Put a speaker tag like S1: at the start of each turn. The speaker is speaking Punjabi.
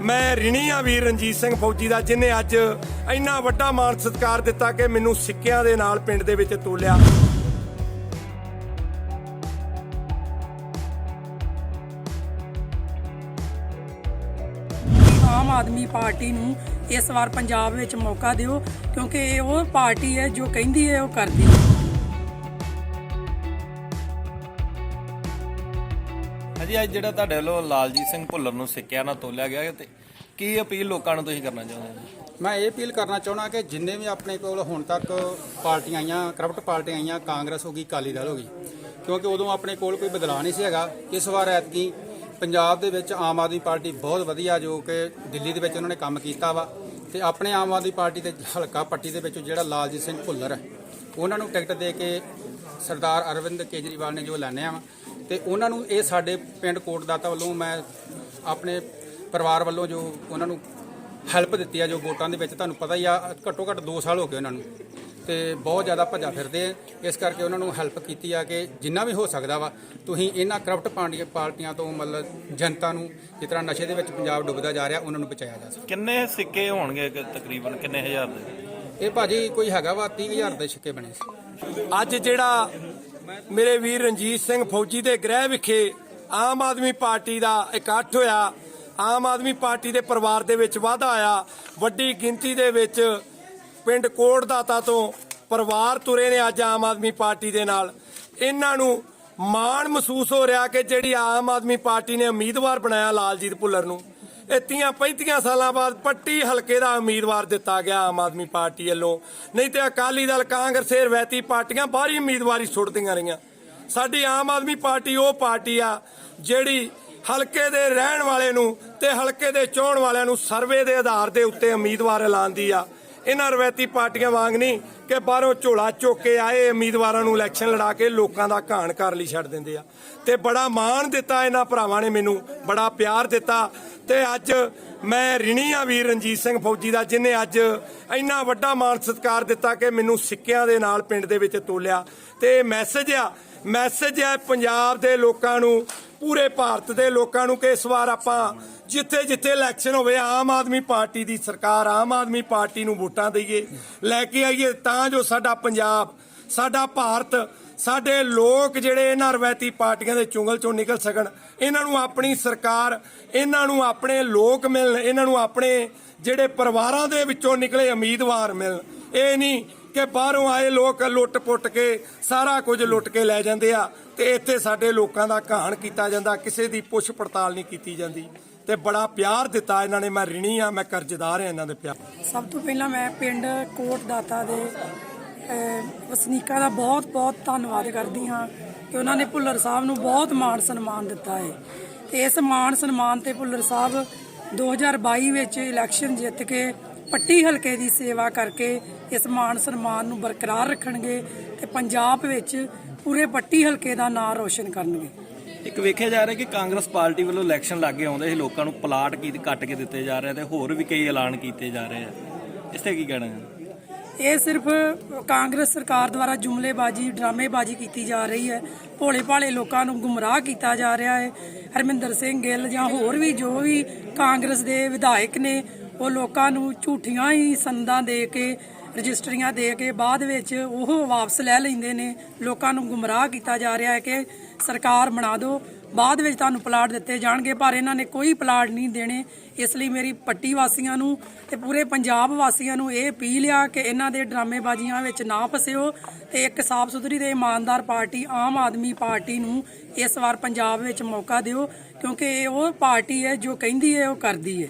S1: ਮੈਂ ਰਿਣੀ ਆ ਵੀਰ ਰਣਜੀਤ ਸਿੰਘ ਫੌਜੀ ਦਾ, ਜਿਨੇ ਅੱਜ ਇੰਨਾ ਵੱਡਾ ਮਾਣ ਸਤਿਕਾਰ ਦਿੱਤਾ ਕਿ ਮੈਨੂੰ ਸਿੱਕਿਆਂ ਦੇ ਨਾਲ ਪਿੰਡ ਦੇ ਵਿੱਚ ਤੋਲਿਆ।
S2: ਆਮ ਆਦਮੀ ਪਾਰਟੀ ਨੂੰ ਇਸ ਵਾਰ ਪੰਜਾਬ ਵਿੱਚ ਮੌਕਾ ਦਿਓ, ਕਿਉਂਕਿ ਇਹ ਉਹ ਪਾਰਟੀ ਹੈ ਜੋ ਕਹਿੰਦੀ ਹੈ ਉਹ ਕਰਦੀ ਹੈ।
S3: ਹਾਂਜੀ, ਅੱਜ ਜਿਹੜਾ ਤੁਹਾਡੇ ਵੱਲੋਂ ਲਾਲਜੀਤ ਸਿੰਘ ਭੁੱਲਰ ਨੂੰ ਸਿੱਕਿਆ ਨਾਲ ਤੋਲਿਆ ਗਿਆ ਤੇ ਕੀ ਅਪੀਲ ਲੋਕਾਂ ਨੂੰ ਤੁਸੀਂ ਕਰਨਾ ਚਾਹੁੰਦੇ ਹੋ?
S4: ਮੈਂ ਇਹ ਅਪੀਲ ਕਰਨਾ ਚਾਹੁੰਦਾ ਕਿ ਜਿੰਨੇ ਵੀ ਆਪਣੇ ਕੋਲ ਹੁਣ ਤੱਕ ਪਾਰਟੀਆਂ ਆਈਆਂ, ਕਰਪਟ ਪਾਰਟੀਆਂ ਆਈਆਂ, ਕਾਂਗਰਸ ਹੋ ਗਈ, ਅਕਾਲੀ ਦਲ ਹੋ ਗਈ, ਕਿਉਂਕਿ ਉਦੋਂ ਆਪਣੇ ਕੋਲ ਕੋਈ ਬਦਲਾਅ ਨਹੀਂ ਸੀ ਹੈਗਾ। ਇਸ ਵਾਰ ਐਤਕੀ ਪੰਜਾਬ ਦੇ ਵਿੱਚ ਆਮ ਆਦਮੀ ਪਾਰਟੀ ਬਹੁਤ ਵਧੀਆ, ਜੋ ਕਿ ਦਿੱਲੀ ਦੇ ਵਿੱਚ ਉਹਨਾਂ ਨੇ ਕੰਮ ਕੀਤਾ ਵਾ, ਤੇ ਆਪਣੇ ਆਮ ਆਦਮੀ ਪਾਰਟੀ ਦੇ ਹਲਕਾ ਪੱਟੀ ਦੇ ਵਿੱਚ ਜਿਹੜਾ ਲਾਲਜੀਤ ਸਿੰਘ ਭੁੱਲਰ ਹੈ, ਉਹਨਾਂ ਨੂੰ ਟਿਕਟ ਦੇ ਕੇ ਸਰਦਾਰ ਅਰਵਿੰਦ ਕੇਜਰੀਵਾਲ ਨੇ ਜੋ ਐਲਾਨਿਆ ਵਾ ਤੇ ਉਹਨਾਂ ਨੂੰ ਇਹ ਸਾਡੇ ਪਿੰਡ ਕੋਟਦਾਤਾ ਵੱਲੋਂ ਮੈਂ ਆਪਣੇ ਪਰਿਵਾਰ ਵੱਲੋਂ ਜੋ ਉਹਨਾਂ ਨੂੰ ਹੈਲਪ ਦਿੱਤੀ ਆ ਜੋ ਵੋਟਾਂ ਦੇ ਵਿੱਚ ਤੁਹਾਨੂੰ ਪਤਾ ਹੀ ਆ ਘੱਟੋ ਘੱਟ 2 ਸਾਲ ਹੋ ਗਏ ਉਹਨਾਂ ਨੂੰ ਤੇ ਬਹੁਤ ਜ਼ਿਆਦਾ ਭੱਜਾ ਫਿਰਦੇ ਆ। ਇਸ ਕਰਕੇ ਉਹਨਾਂ ਨੂੰ ਹੈਲਪ ਕੀਤੀ ਆ ਕਿ ਜਿੰਨਾ ਵੀ ਹੋ ਸਕਦਾ ਵਾ ਤੁਸੀਂ ਇਹਨਾਂ ਕਰਪਟ ਪਾਰਟੀਆਂ ਪਾਰਟੀਆਂ ਤੋਂ ਮਤਲਬ ਜਨਤਾ ਨੂੰ ਜਿਸ ਤਰ੍ਹਾਂ ਨਸ਼ੇ ਦੇ ਵਿੱਚ ਪੰਜਾਬ ਡੁੱਬਦਾ ਜਾ ਰਿਹਾ ਉਹਨਾਂ ਨੂੰ ਬਚਾਇਆ ਜਾ ਸਕੇ।
S3: ਕਿੰਨੇ ਸਿੱਕੇ ਹੋਣਗੇ ਕਿ ਤਕਰੀਬਨ ਕਿੰਨੇ ਹਜ਼ਾਰ ਦੇ?
S4: ਇਹ ਭਾਜੀ ਕੋਈ ਹੈਗਾ ਵਾ 30000 ਦੇ ਛਿੱਕੇ ਬਣੇ ਸੀ।
S1: ਅੱਜ ਜਿਹੜਾ ਮੇਰੇ ਵੀਰ ਰਣਜੀਤ ਸਿੰਘ ਫੌਜੀ ਦੇ ਗ੍ਰਹਿ ਵਿਖੇ ਆਮ ਆਦਮੀ ਪਾਰਟੀ ਦਾ ਇਕੱਠ ਹੋਇਆ। ਆਮ ਆਦਮੀ ਪਾਰਟੀ ਦੇ ਪਰਿਵਾਰ ਦੇ ਵਿੱਚ ਵਾਧਾ ਆਇਆ। ਵੱਡੀ ਗਿਣਤੀ ਦੇ ਵਿੱਚ ਪਿੰਡ ਕੋਟਦਾਤਾ ਤੋਂ ਪਰਿਵਾਰ ਤੁਰੇ ਨੇ ਅੱਜ ਆਮ ਆਦਮੀ ਪਾਰਟੀ ਦੇ ਨਾਲ। ਇਹਨਾਂ ਨੂੰ ਮਾਣ ਮਹਿਸੂਸ ਹੋ ਰਿਹਾ ਕਿ ਜਿਹੜੀ ਆਮ ਆਦਮੀ ਪਾਰਟੀ ਨੇ ਉਮੀਦਵਾਰ ਬਣਾਇਆ ਲਾਲਜੀਤ ਭੁੱਲਰ ਨੂੰ। ਇਹ ਤੀਆਂ 35 ਸਾਲਾਂ ਬਾਅਦ ਪੱਟੀ ਹਲਕੇ ਦਾ ਉਮੀਦਵਾਰ ਦਿੱਤਾ ਗਿਆ ਆਮ ਆਦਮੀ ਪਾਰਟੀ ਵੱਲੋਂ। ਨਹੀਂ ਤੇ ਅਕਾਲੀ ਦਲ, ਕਾਂਗਰਸ ਇਹ ਰਵੈਤੀ ਪਾਰਟੀਆਂ ਬਾਹਰੀ ਉਮੀਦਵਾਰੀ ਸੁੱਟਦੀਆਂ ਰਹੀਆਂ। ਸਾਡੀ ਆਮ ਆਦਮੀ ਪਾਰਟੀ ਉਹ ਪਾਰਟੀ ਆ ਜਿਹੜੀ ਹਲਕੇ ਦੇ ਰਹਿਣ ਵਾਲੇ ਨੂੰ ਤੇ ਹਲਕੇ ਦੇ ਚੋਣ ਵਾਲਿਆਂ ਨੂੰ ਸਰਵੇ ਦੇ ਆਧਾਰ ਦੇ ਉੱਤੇ ਉਮੀਦਵਾਰ ਐਲਾਨਦੀ ਆ। ਇਹਨਾਂ ਰਵੈਤੀ ਪਾਰਟੀਆਂ ਵਾਂਗ ਨਹੀਂ ਕਿ ਬਾਹਰੋਂ ਝੋਲਾ ਚੁੱਕ ਕੇ ਆਏ, ਉਮੀਦਵਾਰਾਂ ਨੂੰ ਇਲੈਕਸ਼ਨ ਲੜਾ ਕੇ ਲੋਕਾਂ ਦਾ ਘਾਣ ਕਰ ਲਈ ਛੱਡ ਦਿੰਦੇ ਆ। ਤੇ ਬੜਾ ਮਾਣ ਦਿੱਤਾ ਇਹਨਾਂ ਭਰਾਵਾਂ ਨੇ ਮੈਨੂੰ, ਬੜਾ ਪਿਆਰ ਦਿੱਤਾ। ਤੇ ਅੱਜ ਮੈਂ ਰਿਣੀ ਆ ਵੀਰ ਰਣਜੀਤ ਸਿੰਘ ਫੌਜੀ ਦਾ, ਜਿਨੇ ਅੱਜ ਇੰਨਾ ਵੱਡਾ ਮਾਣ ਸਤਿਕਾਰ ਦਿੱਤਾ ਕਿ ਮੈਨੂੰ ਸਿੱਕਿਆਂ ਦੇ ਨਾਲ ਪਿੰਡ ਦੇ ਵਿੱਚ ਤੋਲਿਆ। ਤੇ ਮੈਸੇਜ ਆ ਮੈਸੇਜ ਹੈ ਪੰਜਾਬ ਦੇ ਲੋਕਾਂ ਨੂੰ, ਪੂਰੇ ਭਾਰਤ ਦੇ ਲੋਕਾਂ ਨੂੰ ਕਿ ਇਸ ਵਾਰ ਆਪਾਂ ਜਿੱਥੇ ਜਿੱਥੇ ਇਲੈਕਸ਼ਨ ਹੋਵੇ, ਆਮ ਆਦਮੀ ਪਾਰਟੀ ਦੀ ਸਰਕਾਰ ਆਮ ਆਦਮੀ ਪਾਰਟੀ ਨੂੰ ਵੋਟਾਂ ਦਈਏ, ਲੈ ਕੇ ਆਈਏ, ਤਾਂ ਜੋ ਸਾਡਾ ਪੰਜਾਬ, ਸਾਡਾ ਭਾਰਤ, ਸਾਡੇ ਲੋਕ ਜਿਹੜੇ ਇਹਨਾਂ ਰਵਾਇਤੀ ਪਾਰਟੀਆਂ ਦੇ ਚੁੰਗਲ ਚੋਂ ਨਿਕਲ ਸਕਣ। ਇਹਨਾਂ ਨੂੰ ਆਪਣੀ ਸਰਕਾਰ, ਇਹਨਾਂ ਨੂੰ ਆਪਣੇ ਲੋਕ ਮਿਲਣ, ਇਹਨਾਂ ਨੂੰ ਆਪਣੇ ਜਿਹੜੇ ਪਰਿਵਾਰਾਂ ਦੇ ਵਿੱਚੋਂ ਨਿਕਲੇ ਉਮੀਦਵਾਰ ਮਿਲਣ। ਇਹ ਨਹੀਂ ਕਿ ਬਾਹਰੋਂ ਆਏ ਲੋਕ ਲੁੱਟ-ਪੁੱਟ ਕੇ ਸਾਰਾ ਕੁਝ ਲੁੱਟ ਕੇ ਲੈ ਜਾਂਦੇ ਆ ਤੇ ਇੱਥੇ ਸਾਡੇ ਲੋਕਾਂ ਦਾ ਕਹਾਣ ਕੀਤਾ ਜਾਂਦਾ, ਕਿਸੇ ਦੀ ਪੁੱਛ ਪੜਤਾਲ ਨਹੀਂ ਕੀਤੀ ਜਾਂਦੀ। ਤੇ ਬੜਾ ਪਿਆਰ ਦਿੱਤਾ ਇਹਨਾਂ ਨੇ। ਮੈਂ ਰਿਣੀ ਆ, ਮੈਂ ਕਰਜ਼ਦਾਰ ਆ ਇਹਨਾਂ ਦੇ ਪਿਆਰ।
S2: ਸਭ ਤੋਂ ਪਹਿਲਾਂ ਮੈਂ ਪਿੰਡ ਕੋਟ ਦਾਤਾ ਦੇ ਵਸਨੀਕਾਂ ਦਾ ਬਹੁਤ-ਬਹੁਤ ਧੰਨਵਾਦ ਕਰਦੀ ਹਾਂ ਕਿ ਉਹਨਾਂ ਨੇ ਭੁੱਲਰ ਸਾਹਿਬ ਨੂੰ ਬਹੁਤ ਮਾਣ ਸਨਮਾਨ ਦਿੱਤਾ ਹੈ। ਤੇ ਇਸ ਮਾਣ ਸਨਮਾਨ ਤੇ ਭੁੱਲਰ ਸਾਹਿਬ 2022 ਵਿੱਚ ਇਲੈਕਸ਼ਨ ਜਿੱਤ ਕੇ ਪੱਟੀ ਹਲਕੇ ਦੀ ਸੇਵਾ ਕਰਕੇ ਇਸ ਮਾਣ ਸਨਮਾਨ ਨੂੰ ਬਰਕਰਾਰ ਰੱਖਣਗੇ ਤੇ ਪੰਜਾਬ ਵਿੱਚ ਪੂਰੇ ਪੱਟੀ ਹਲਕੇ ਦਾ ਨਾਂ ਰੋਸ਼ਨ ਕਰਨਗੇ।
S3: ਇੱਕ ਵੇਖਿਆ ਜਾ ਰਿਹਾ ਕਿ ਕਾਂਗਰਸ ਪਾਰਟੀ ਵੱਲੋਂ ਇਲੈਕਸ਼ਨ ਲੱਗੇ ਆਉਂਦੇ ਸੀ, ਲੋਕਾਂ ਨੂੰ ਪਲਾਟ ਕੀ ਕੱਟ ਕੇ ਦਿੱਤੇ ਜਾ ਰਹੇ ਤੇ ਹੋਰ ਵੀ ਕਈ ਐਲਾਨ ਕੀਤੇ ਜਾ ਰਹੇ ਆ। ਇਸ ਤੇ ਕੀ ਕਹਿਣਾ ਹੈ?
S2: ਇਹ ਸਿਰਫ ਕਾਂਗਰਸ ਸਰਕਾਰ ਦੁਆਰਾ ਜੁਮਲੇਬਾਜ਼ੀ, ਡਰਾਮੇਬਾਜ਼ੀ ਕੀਤੀ ਜਾ ਰਹੀ ਹੈ। ਭੋਲੇ ਭਾਲੇ ਲੋਕਾਂ ਨੂੰ ਗੁੰਮਰਾਹ ਕੀਤਾ ਜਾ ਰਿਹਾ ਹੈ। ਹਰਮਿੰਦਰ ਸਿੰਘ ਗਿੱਲ ਜਾਂ ਹੋਰ ਵੀ ਜੋ ਵੀ ਕਾਂਗਰਸ ਦੇ ਵਿਧਾਇਕ ਨੇ, ਉਹ ਲੋਕਾਂ ਨੂੰ ਝੂਠੀਆਂ ਹੀ ਸੰਦਾਂ ਦੇ ਕੇ ਰਜਿਸਟਰੀਆਂ ਦੇ ਕੇ ਬਾਅਦ ਵਿੱਚ ਉਹ ਵਾਪਸ ਲੈ ਲੈਂਦੇ ਨੇ। ਲੋਕਾਂ ਨੂੰ ਗੁੰਮਰਾਹ ਕੀਤਾ ਜਾ ਰਿਹਾ ਹੈ ਕਿ ਸਰਕਾਰ ਬਣਾ ਦਿਓ। ਬਾਅਦ ਵਿੱਚ ਤੁਹਾਨੂੰ ਪਲਾਟ ਦਿੱਤੇ ਜਾਣਗੇ, ਪਰ ਇਹਨਾਂ ਨੇ ਕੋਈ ਪਲਾਟ ਨਹੀਂ ਦੇਣੇ। ਇਸ ਲਈ ਮੇਰੀ ਪੱਟੀ ਵਾਸੀਆਂ ਨੂੰ ਤੇ ਪੂਰੇ ਪੰਜਾਬ ਵਾਸੀਆਂ ਨੂੰ ਇਹ ਅਪੀਲ ਆ ਕਿ ਇਹਨਾਂ ਦੇ ਡਰਾਮੇਬਾਜ਼ੀਆਂ ਵਿੱਚ ਨਾ ਫਸਿਓ ਤੇ ਇੱਕ ਸਾਫ਼ ਸੁਥਰੀ ਤੇ ਇਮਾਨਦਾਰ ਪਾਰਟੀ, ਆਮ ਆਦਮੀ ਪਾਰਟੀ ਨੂੰ ਇਸ ਵਾਰ ਪੰਜਾਬ ਵਿੱਚ ਮੌਕਾ ਦਿਓ, ਕਿਉਂਕਿ ਇਹ ਉਹ ਪਾਰਟੀ ਹੈ ਜੋ ਕਹਿੰਦੀ ਹੈ, ਉਹ ਕਰਦੀ ਹੈ।